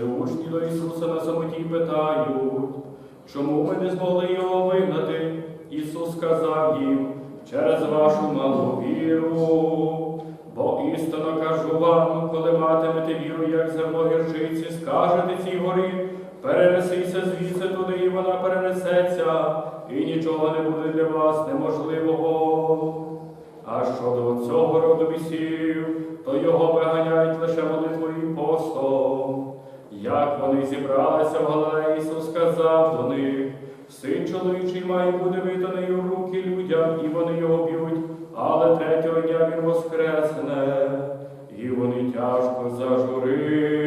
Тоді учні до Ісуса на самоті питають, чому ви не змогли його вигнати? Ісус сказав їм, через вашу малу син чоловічий має бути виданий у руки людям, і вони його б'ють, але третього дня він воскресне, і вони тяжко зажурились.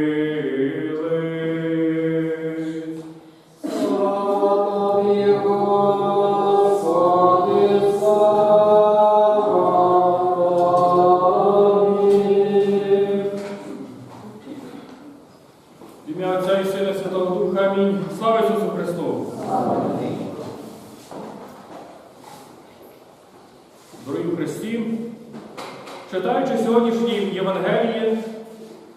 Ісусу Христу! Дорогі Христі, читаючи сьогоднішні Євангелії,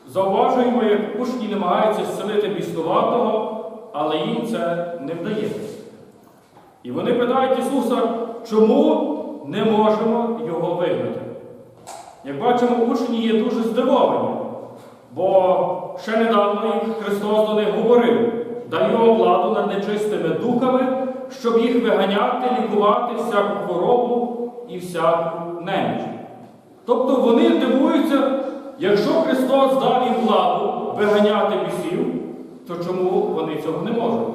зауважуємо, як учні намагаються зцілити біснуватого, але їм це не вдається. І вони питають Ісуса, чому не можемо його вигнати. Як бачимо, учні є дуже здивовані, бо ще недавно Христос до них говорив, дай його владу над нечистими духами, щоб їх виганяти, лікувати всяку хворобу і всяку неміч. Тобто вони дивуються, якщо Христос дав їм владу виганяти бісів, то чому вони цього не можуть?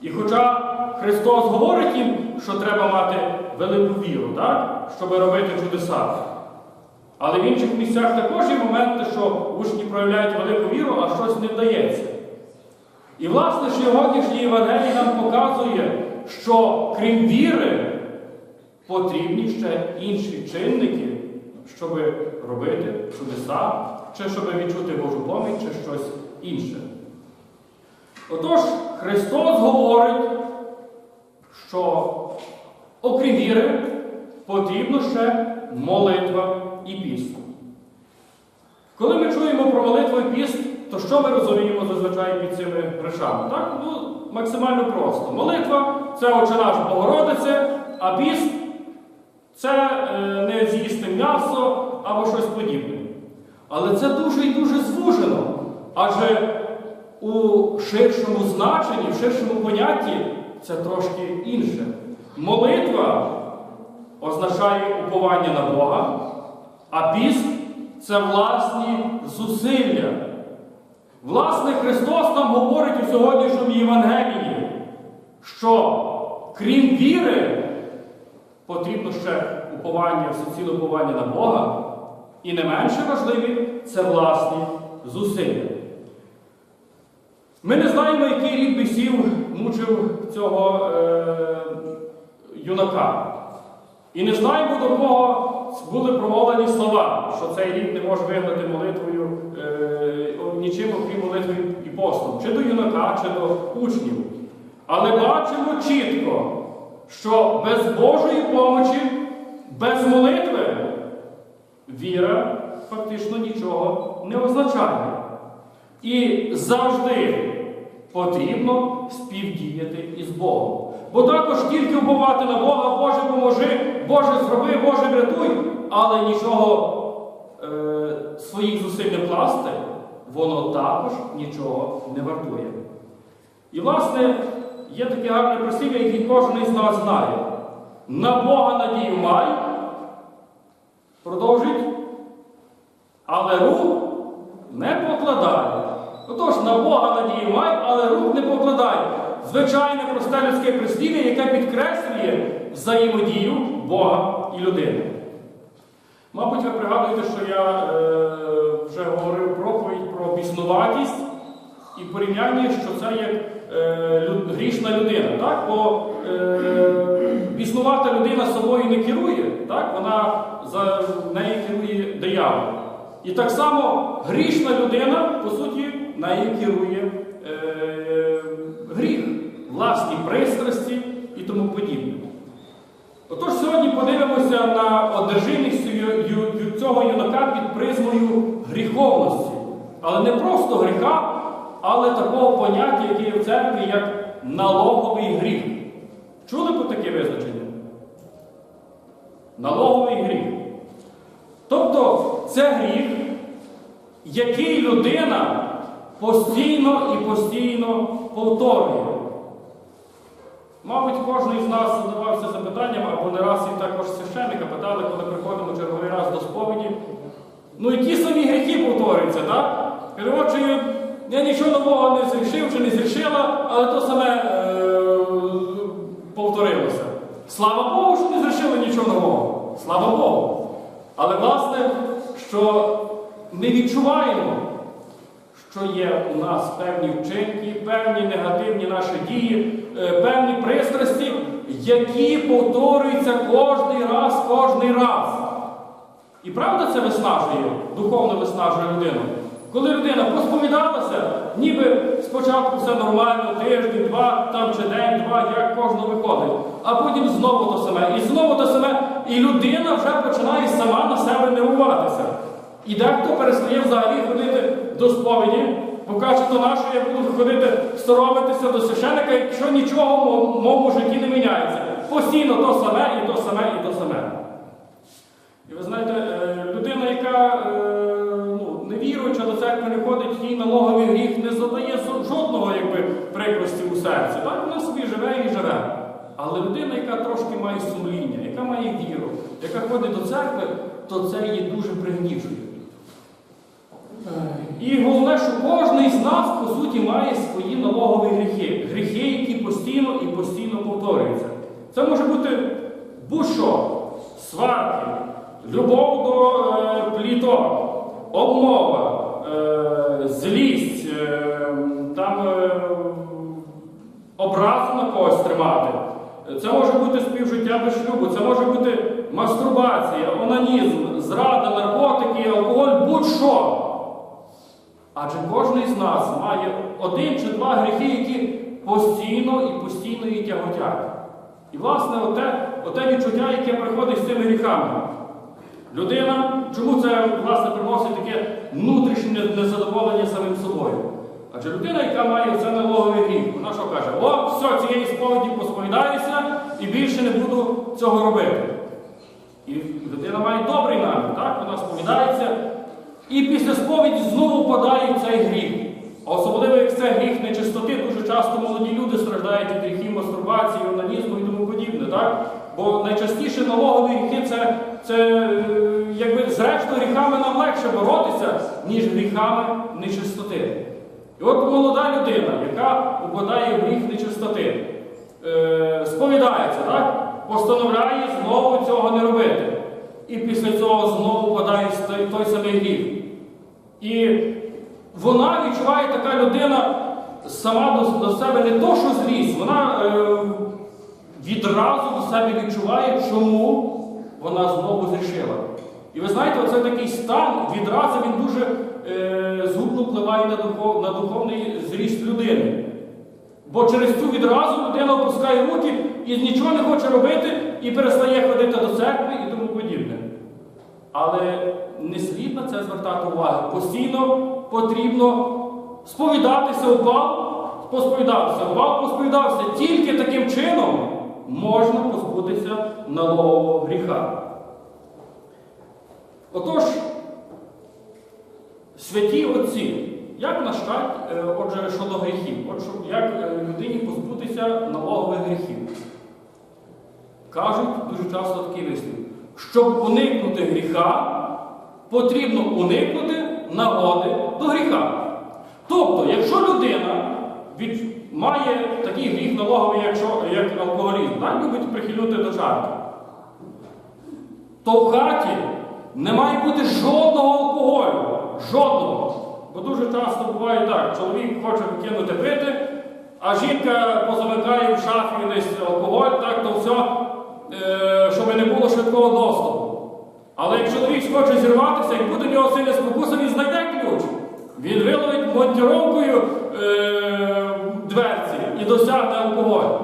І хоча Христос говорить їм, що треба мати велику віру, так? щоб робити чудеса. Але в інших місцях також є моменти, що учні проявляють велику віру, а щось не вдається. І, власне, сьогоднішній Євангелій нам показує, що крім віри, потрібні ще інші чинники, щоб робити чудеса, чи щоб відчути Божу поміч, чи щось інше. Отож, Христос говорить, що окрім віри, потрібно ще молитва і піст. Коли ми чуємо про молитву і піст, то що ми розуміємо зазвичай під цими речами? Так? Ну, максимально просто. Молитва це Отче наш Богородице, а піст це е, не з'їсти м'ясо або щось подібне. Але це дуже і дуже звужено. Адже у ширшому значенні, в ширшому понятті це трошки інше. Молитва означає уповання на Бога, а піст це власні зусилля. Власне, Христос нам говорить у сьогоднішньому Євангелії, що крім віри, потрібно ще уповання, всеціле уповання на Бога, і не менше важливі це власні зусилля. Ми не знаємо, який рід бісів мучив цього е, юнака. І не знаємо, до кого були промовлені слова, що цей рід не може вигнати молитвою е, чи до юнака, чи до учнів. Але бачимо чітко, що без Божої помочі, без молитви віра фактично нічого не означає. І завжди потрібно співдіяти із Богом. Бо також тільки вбивати на Бога, Боже поможи, Боже зроби, Боже врятуй, але нічого е, своїх зусиль не вкласти, воно також нічого не вартує. І, власне, є таке гарне прислів'я, яке кожен із нас знає. На Бога надію май, продовжить, але рук не покладає. Отож, на Бога надію май, але рук не покладай. звичайне просте людське прислів'я, яке підкреслює взаємодію Бога і людини. Мабуть, ви пригадуєте, що я е, вже говорив про біснуватість і порівняння, що це як е, грішна людина. Так? Бо е, людина собою не керує, так? вона за нею керує диявол. І так само грішна людина, по суті, нею керує е, гріх, власні пристрасті і тому подібне. Отож, сьогодні подивимося на одержимість цього юнака під призмою гріховності. Але не просто гріха, але такого поняття, яке є в церкві, як налоговий гріх. Чули про таке визначення? Налоговий гріх. Тобто це гріх, який людина постійно і постійно повторює. Мабуть, кожен із нас задавався запитанням, або не раз і також священника питали, коли приходимо черговий раз до сповіді. Ну і ті самі гріхи повторюються, так? Каже, я нічого нового не зрішив чи не зрішила, але то саме е- повторилося. Слава Богу, що не зрішили нічого нового. Слава Богу. Але власне, що ми відчуваємо, що є у нас певні вчинки, певні негативні наші дії, е, певні пристрасті, які повторюються кожний раз, кожний раз. І правда це виснажує, духовно виснажує людину. Коли людина посповідалася, ніби спочатку все нормально, тиждень, два, там чи день, два, як кожного виходить, а потім знову то саме, і знову то саме, і людина вже починає сама на себе нервуватися. І дехто перестає взагалі ходити до сповіді, бо каже, то наше я буду ходити соромитися до священика, якщо нічого в моєму житті не міняється. Постійно то саме, і то саме, і то саме. І ви знаєте, е, людина, яка ходить, налоговий гріх не задає жодного якби, прикрості у серці. Так, вона собі живе і живе. Але людина, яка трошки має сумління, яка має віру, яка ходить до церкви, то це її дуже пригнічує. І головне, що кожен із нас, по суті, має свої налогові гріхи. Гріхи, які постійно і постійно повторюються. Це може бути будь-що, сварки, любов до е, пліток, обмова, е, злість, е, там е, образу на когось тримати. Це може бути співжиття без шлюбу, це може бути мастурбація, онанізм, зрада, наркотики, алкоголь, будь-що. Адже кожен із нас має один чи два гріхи, які постійно і постійно її тяготять. І, власне, оте, оте відчуття, яке приходить з цими гріхами. Людина, чому це власне приносить таке внутрішнє незадоволення самим собою? Адже людина, яка має це налоговий гріх, вона що каже, о, все, цієї сповіді посповідаюся і більше не буду цього робити. І людина має добрий намір, так? Вона сповідається, і після сповіді знову впадає в цей гріх. А особливо, як це гріх нечистоти, дуже часто молоді люди страждають від гріхів мастурбації, онанізму і тому подібне. Так? Бо найчастіше налогові гріхи це, це е, якби зрештою гріхами нам легше боротися, ніж гріхами нечистоти. І от молода людина, яка упадає в гріх нечистоти, е, сповідається, так? постановляє знову цього не робити. І після цього знову впадає той, той самий гріх. І вона відчуває така людина сама до, до себе не то, що злість, вона е, відразу до себе відчуває, чому вона знову зрішила. І ви знаєте, оце такий стан, відразу він дуже е, згубно впливає на, духов, на духовний зріст людини. Бо через цю відразу людина опускає руки і нічого не хоче робити, і перестає ходити до церкви і тому подібне. Але не слід на це звертати увагу. Постійно потрібно сповідатися упав, посповідався, упав, посповідався. Тільки таким чином можна позбутися налогового гріха. Отож, святі отці, як навчать, е, отже, щодо гріхів, от що- як е, людині позбутися налогових гріхів? Кажуть дуже часто такий вислів. Щоб уникнути гріха, потрібно уникнути нагоди до гріха. Тобто, якщо людина від, має такий гріх налоговий, якщо, як алкоголізм, так любить прихилювати до чарки, то в хаті не має бути жодного алкоголю. Жодного. Бо дуже часто буває так, чоловік хоче кинути пити, а жінка позамикає в шафі десь алкоголь, так, то все, е, щоб не було швидкого доступу. Але як чоловік схоче зірватися і буде в нього сильна спокуса, він знайде ключ. Він виловить монтіровкою е, досягне алкоголю.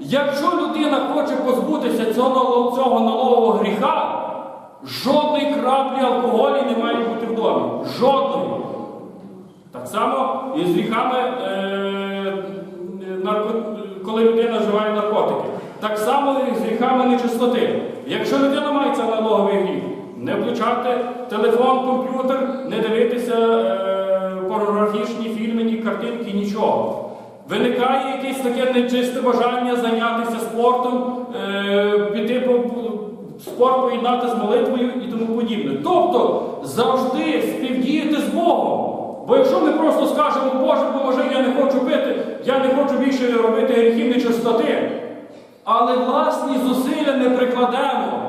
Якщо людина хоче позбутися цього, цього налогового гріха, жодної краплі алкоголю не має бути в домі. Жодної. Так само і з гріхами, е, нарко... коли людина вживає наркотики. Так само і з гріхами нечистоти. Якщо людина має цей налоговий гріх, не включати телефон, комп'ютер, не дивитися е, порнографічні фільми, ні картинки, нічого. Виникає якесь таке нечисте бажання зайнятися спортом, е, піти по спорт поєднати з молитвою і тому подібне. Тобто завжди співдіяти з Богом. Бо якщо ми просто скажемо, Боже, поможи, я не хочу пити, я не хочу більше робити гріхів нечистоти, але власні зусилля не прикладемо.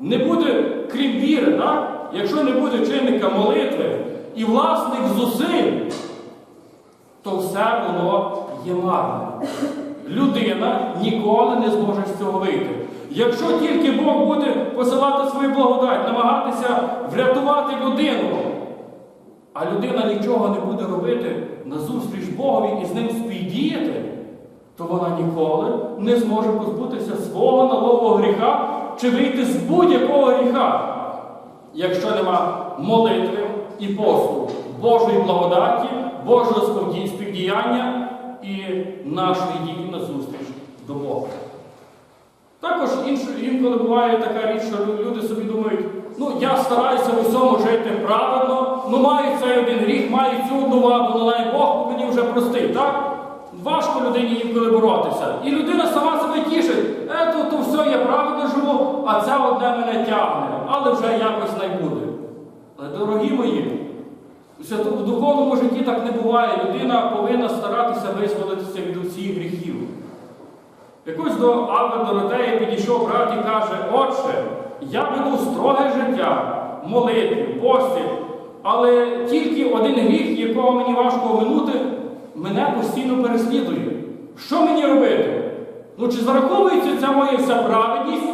Не буде, крім віри, так? якщо не буде чинника молитви і власних зусиль, то все воно є марне. Людина ніколи не зможе з цього вийти. Якщо тільки Бог буде посилати свою благодать, намагатися врятувати людину, а людина нічого не буде робити назустріч Богові і з ним співдіяти, то вона ніколи не зможе позбутися свого налогового гріха чи вийти з будь-якого гріха, якщо нема молитви і посту, Божої благодаті, Божого співдіяння і нашої дії назустріч до Бога. Також інколи буває така річ, що люди собі думають, ну я стараюся в усьому жити правильно, ну маю цей один гріх, маю цю одну ваду, ну дай Бог мені вже простив, так? Важко людині інколи боротися. І людина сама себе тішить, е, то, то все, я правильно живу, а це одне мене тягне, але вже якось не буде. Але, дорогі мої, в духовному житті так не буває. Людина повинна старатися визволитися від усіх гріхів. Якось до Ави Доротеї підійшов брат і каже, Отче, я веду строге життя, молитві, пості, але тільки один гріх, якого мені важко оминути, мене постійно переслідує. Що мені робити? Ну чи зараховується ця моя вся праведність,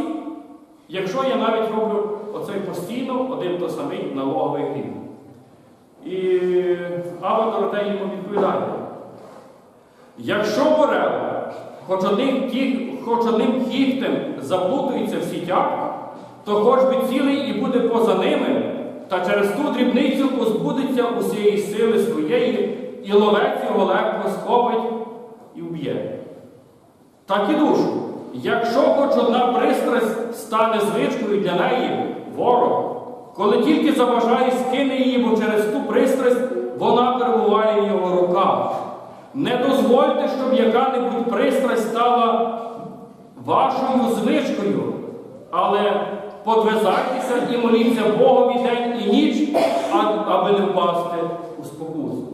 якщо я навіть роблю оцей постійно один той самий налоговий гріх? І Ава Доротея йому відповідає. Якщо Орел хоч одним, хоч одним кігтем заплутується в сітях, то хоч би цілий і буде поза ними, та через ту дрібницю позбудеться усієї сили своєї, і ловець його легко схопить і вб'є. Так і душу. Якщо хоч одна пристрасть стане звичкою для неї, ворог, коли тільки забажає, скине її, бо через ту пристрасть вона перебуває в його руках. Не дозвольте, щоб яка-небудь пристрасть стала вашою звичкою, але подвизайтеся і моліться Богові день і ніч, аби не впасти у спокусу.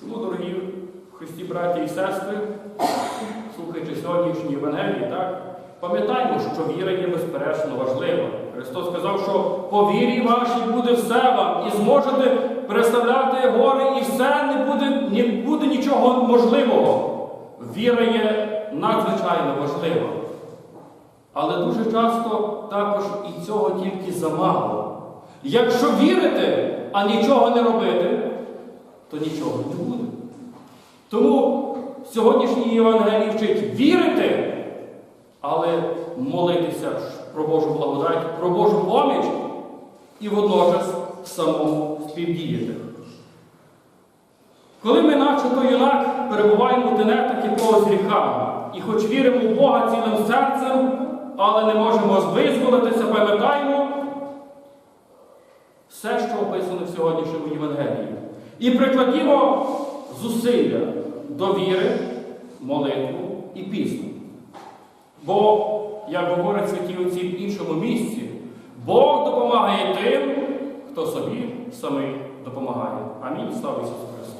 Тому, дорогі Христі, браті і сестри, слухаючи сьогоднішній Євангелії, так, пам'ятаймо, що віра є безперечно важлива. Христос сказав, що по вірі вашій буде все вам, і зможете переставляти гори, і все не буде, не буде нічого можливого. Віра є надзвичайно важлива. Але дуже часто також і цього тільки замало. Якщо вірити, а нічого не робити, то нічого не буде. Тому сьогоднішній Євангелій вчить вірити, але молитися про Божу благодать, про Божу поміч і водночас самому співдіяти. Коли ми, наче то юнак, перебуваємо в тенетах якогось гріха, і хоч віримо в Бога цілим серцем, але не можемо визволитися, пам'ятаємо все, що описано в сьогоднішньому Євангелії. І прикладімо зусилля до віри, молитву і пісню. Бо, як говорить святі отці в іншому місці, Бог допомагає тим, хто собі самий допомагає. Амінь. Слава Ісусу Христу!